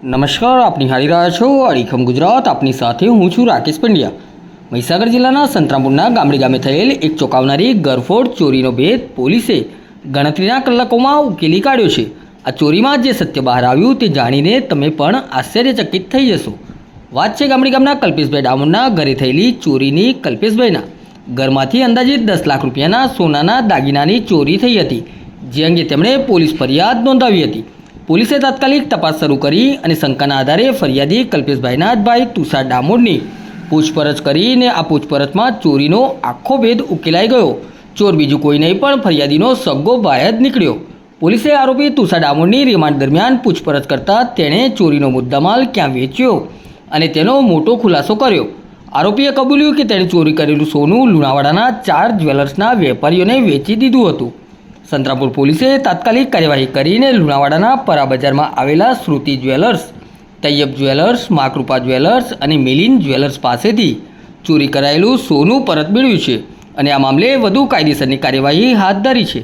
નમસ્કાર, આપની હારી રહ્યા છો અડીખમ ગુજરાત, આપની સાથે હું છું રાકેશ પંડ્યા. મહીસાગર જિલ્લાના સંતરામપુરના ગામડી ગામે થયેલ એક ચોંકાવનારી ગરફોડ ચોરીનો ભેદ પોલીસે ગણતરીના કલાકોમાં ઉકેલી કાઢ્યો છે. આ ચોરીમાં જે સત્ય બહાર આવ્યું તે જાણીને તમે પણ આશ્ચર્યચકિત થઈ જશો. વાત છે ગામડી ગામના કલ્પેશભાઈ ડામોરના ઘરે થયેલી ચોરીની કલ્પેશભાઈના. ઘરમાંથી અંદાજિત દસ લાખ રૂપિયાના સોનાના દાગીનાની ચોરી થઈ હતી, જે અંગે તેમણે પોલીસ ફરિયાદ નોંધાવી હતી. પોલીસે તાત્કાલિક તપાસ શરૂ કરી અને શંકાના આધારે ફરિયાદી કલ્પેશભાઈ નાથભાઈ તુષાર ડામોરની પૂછપરછ કરીને આ પૂછપરછમાં ચોરીનો આખો ભેદ ઉકેલાઈ ગયો. ચોર બીજું કોઈ નહીં, પણ ફરિયાદીનો સગ્ગો ભાઈ જ નીકળ્યો. પોલીસે આરોપી તુષાર ડામોરની રિમાન્ડ દરમિયાન પૂછપરછ કરતાં તેણે ચોરીનો મુદ્દામાલ ક્યાં વેચ્યો અને તેનો મોટો ખુલાસો કર્યો. આરોપીએ કબૂલ્યું કે તેણે ચોરી કરેલું સોનું લુણાવાડાના ચાર જ્વેલર્સના વેપારીઓને વેચી દીધું હતું. સંતરાપુર પોલીસે તાત્કાલિક કાર્યવાહી કરીને લુણાવાડાના પરા બજારમાં આવેલા Shruti jewellers, Taiyab jewellers Makrupa jewellers અને મિલિન જ્વેલર્સ પાસેથી ચોરી કરાયેલું સોનું પરત મેળવ્યું છે અને આ મામલે વધુ કાયદેસરની કાર્યવાહી હાથ ધરી છે.